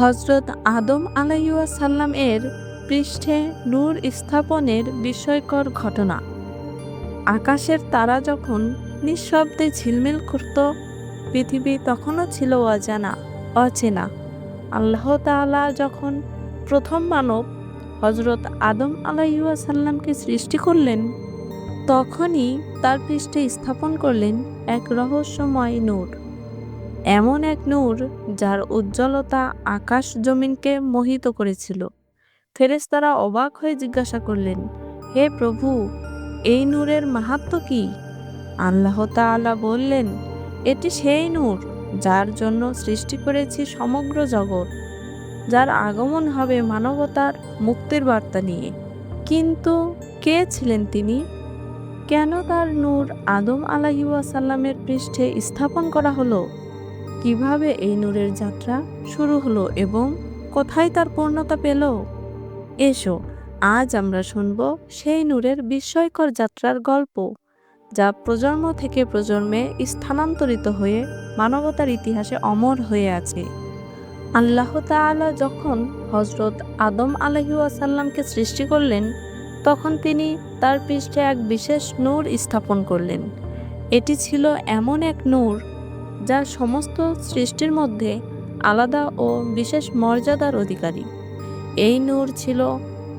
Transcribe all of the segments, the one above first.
হজরত আদম আলাইসাল্লাম এর পৃষ্ঠে নূর স্থাপনের বিস্ময়কর ঘটনা। আকাশের তারা যখন নিঃশব্দে ঝিলমিল করত, পৃথিবী তখনও ছিল অজানা, অচেনা। আল্লাহ তাআলা যখন প্রথম মানব হজরত আদম আলাইসাল্লামকে সৃষ্টি করলেন, তখনই তার পৃষ্ঠে স্থাপন করলেন এক রহস্যময় নূর। এমন এক নূর যার উজ্জ্বলতা আকাশ জমিনকে মোহিত করেছিল। ফেরেশতারা অবাক হয়ে জিজ্ঞাসা করলেন, হে প্রভু, এই নূরের মাহাত্ম কি? আল্লাহ তাআলা বললেন, এটি সেই নূর যার জন্য সৃষ্টি করেছি সমগ্র জগৎ, যার আগমন হবে মানবতার মুক্তির বার্তা নিয়ে। কিন্তু কে ছিলেন তিনি? কেন তার নূর আদম আলাইসাল্লামের পৃষ্ঠে স্থাপন করা হলো? কীভাবে এই নূরের যাত্রা শুরু হলো এবং কোথায় তার পূর্ণতা পেল? এসো, আজ আমরা শুনব সেই নূরের বিস্ময়কর যাত্রার গল্প, যা প্রজন্ম থেকে প্রজন্মে স্থানান্তরিত হয়ে মানবতার ইতিহাসে অমর হয়ে আছে। আল্লাহ তাআলা যখন হজরত আদম আলহিউসাল্লামকে সৃষ্টি করলেন, তখন তিনি তার পৃষ্ঠে এক বিশেষ নূর স্থাপন করলেন। এটি ছিল এমন এক নূর যা সমস্ত সৃষ্টির মধ্যে আলাদা ও বিশেষ মর্যাদার অধিকারী। এই নূর ছিল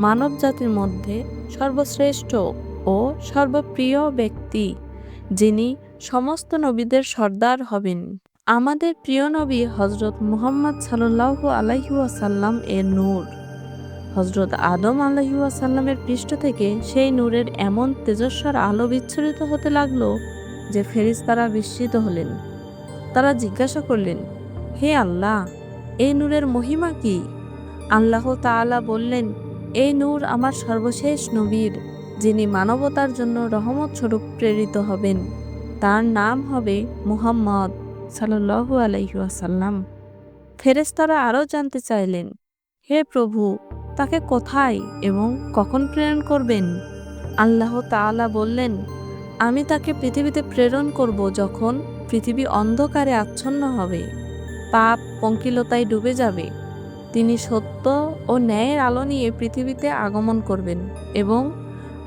মানব জাতির মধ্যে সর্বশ্রেষ্ঠ ও সর্বপ্রিয় ব্যক্তি, যিনি সমস্ত নবীদের সর্দার হবেন। আমাদের প্রিয় নবী হজরত মুহাম্মদ সাল্লাল্লাহু আলাইহি ওয়াসাল্লাম এর নূর। হজরত আদম আলাইহি ওয়াসাল্লামের পৃষ্ঠ থেকে সেই নূরের এমন তেজস্বর আলো বিচ্ছুরিত হতে লাগল যে ফেরিস্তারা বিস্মিত হলেন। তারা জিজ্ঞাসা করলেন, হে আল্লাহ, এই নূরের মহিমা কি? আল্লাহ তাআলা বললেন, এই নূর আমার সর্বশেষ নবীর, যিনি মানবতার জন্য রহমত স্বরূপ প্রেরিত হবেন। তার নাম হবে মুহাম্মদ সাল্লাল্লাহু আলাইহি ওয়াসাল্লাম। ফেরেশতারা আরও জানতে চাইলেন, হে প্রভু, তাকে কোথায় এবং কখন প্রেরণ করবেন? আল্লাহ তাআলা বললেন, আমি তাকে পৃথিবীতে প্রেরণ করব যখন পৃথিবী অন্ধকারে আচ্ছন্ন হবে। পাপ পঙ্কিলতায় ডুবে যাবে। তিনি সত্য ও ন্যায়ের আলো নিয়ে পৃথিবীতে আগমন করবেন এবং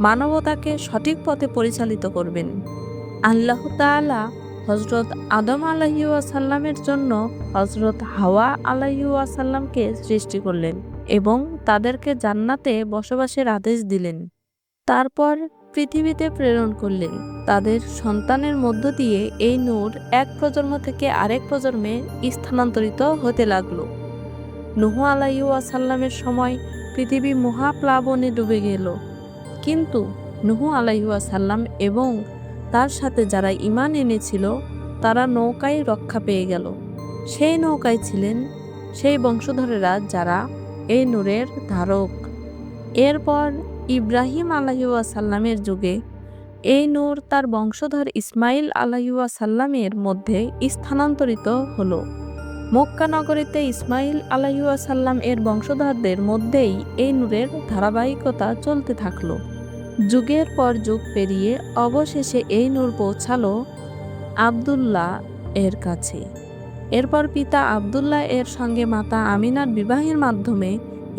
মানবতাকে সঠিক পথে পরিচালিত করবেন। আল্লাহ তাআলা হজরত আদম আলাহিউসাল্লামের জন্য হজরত হাওয়া আলাহিউসাল্লামকে সৃষ্টি করলেন এবং তাদেরকে জান্নাতে বসবাসের আদেশ দিলেন। তারপর পৃথিবীতে প্রেরণ করলেন। তাদের সন্তানের মধ্য দিয়ে এই নূর এক প্রজন্ম থেকে আরেক প্রজন্মে স্থানান্তরিত হতে লাগল। নুহু আলাইসাল্লামের সময় পৃথিবী মহাপ্লাবনে ডুবে গেল। কিন্তু নুহু আলাইসাল্লাম এবং তার সাথে যারা ইমান এনেছিল, তারা নৌকায় রক্ষা পেয়ে গেল। সেই নৌকায় ছিলেন সেই বংশধরেরা যারা এই নূরের ধারক। এরপর ইব্রাহিম আলাহিউসাল্লামের যুগে, এই নূর তার বংশধর ইসমাইল আলাহিউসাল্লামের মধ্যে স্থানান্তরিত হলো। মক্কা নগরীতে ইসমাইল আলাহিউসাল্লাম এর বংশধরদের মধ্যেই এই নূরের ধারাবাহিকতা চলতে থাকল। যুগের পর যুগ পেরিয়ে অবশেষে এই নূর পৌঁছালো আবদুল্লাহ এর কাছে। এরপর পিতা আবদুল্লাহ এর সঙ্গে মাতা আমিনার বিবাহের মাধ্যমে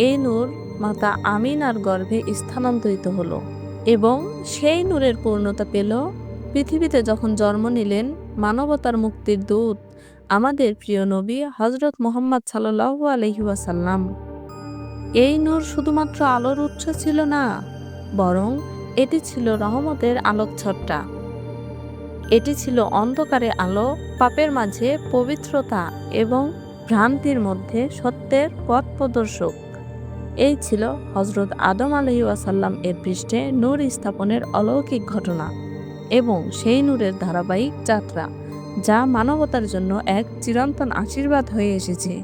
এই নূর মাতা আমিনার গর্ভে স্থানান্তরিত হলো এবং সেই নূরের পূর্ণতা পেল। পৃথিবীতে যখন জন্ম নিলেন মানবতার মুক্তির দূত আমাদের প্রিয় নবী হজরত মোহাম্মদ সাল্লাহু আলহিউসাল্লাম এই নূর শুধুমাত্র আলোর উৎস ছিল না, বরং এটি ছিল রহমতের আলোকছট্টা এটি ছিল অন্ধকারে আলো, পাপের মাঝে পবিত্রতা এবং ভ্রান্তির মধ্যে সত্যের পথ প্রদর্শক। এই ছিল হজরত আদম আলহি ওয়াসাল্লাম এর পৃষ্ঠে নূর স্থাপনের অলৌকিক ঘটনা এবং সেই নূরের ধারাবাহিক যাত্রা, যা মানবতার জন্য এক চিরন্তন আশীর্বাদ হয়ে এসেছে।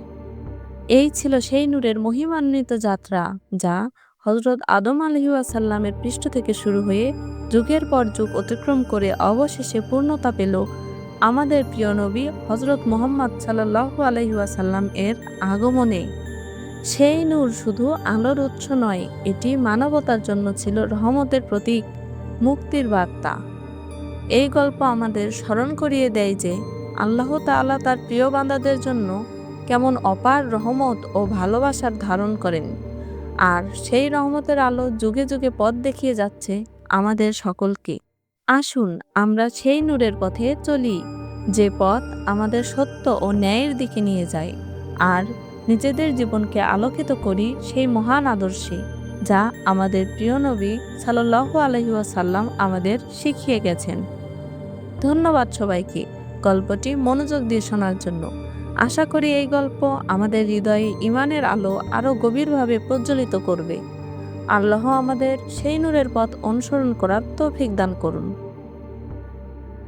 এই ছিল সেই নূরের মহিমান্বিত যাত্রা, যা হজরত আদম আলহিউসাল্লামের পৃষ্ঠ থেকে শুরু হয়ে যুগের পর যুগ অতিক্রম করে অবশেষে পূর্ণতা পেল আমাদের প্রিয় নবী হজরত মোহাম্মদ সাল্লাহু আলহিউসাল্লাম এর আগমনে। সেই নূর শুধু আলোর উৎস নয়, এটি মানবতার জন্য ছিল রহমতের প্রতীক, মুক্তির বার্তা। এই গল্প আমাদের স্মরণ করিয়ে দেয় যে আল্লাহ তাআলা তার প্রিয় বান্দাদের জন্য কেমন অপার রহমত ও ভালোবাসার ধারণ করেন। আর সেই রহমতের আলো যুগে যুগে পথ দেখিয়ে যাচ্ছে আমাদের সকলকে। আসুন আমরা সেই নূরের পথে চলি, যে পথ আমাদের সত্য ও ন্যায়ের দিকে নিয়ে যায়। আর নিজেদের জীবনকে আলোকিত করি সেই মহান আদর্শে, যা আমাদের প্রিয় নবী সাল্লাহ আলহিউসাল্লাম আমাদের শিখিয়ে গেছেন। ধন্যবাদ সবাইকে গল্পটি মনোযোগ দিয়ে শোনার জন্য। আশা করি এই গল্প আমাদের হৃদয়ে ইমানের আলো আরও গভীরভাবে প্রজ্বলিত করবে। আল্লাহ আমাদের সেই নূরের পথ অনুসরণ করার তৌফিক দান করুন।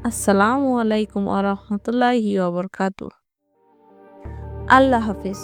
আসসালামু আলাইকুম আ রহমতুল্লাহি আল্লাহ হাফিজ।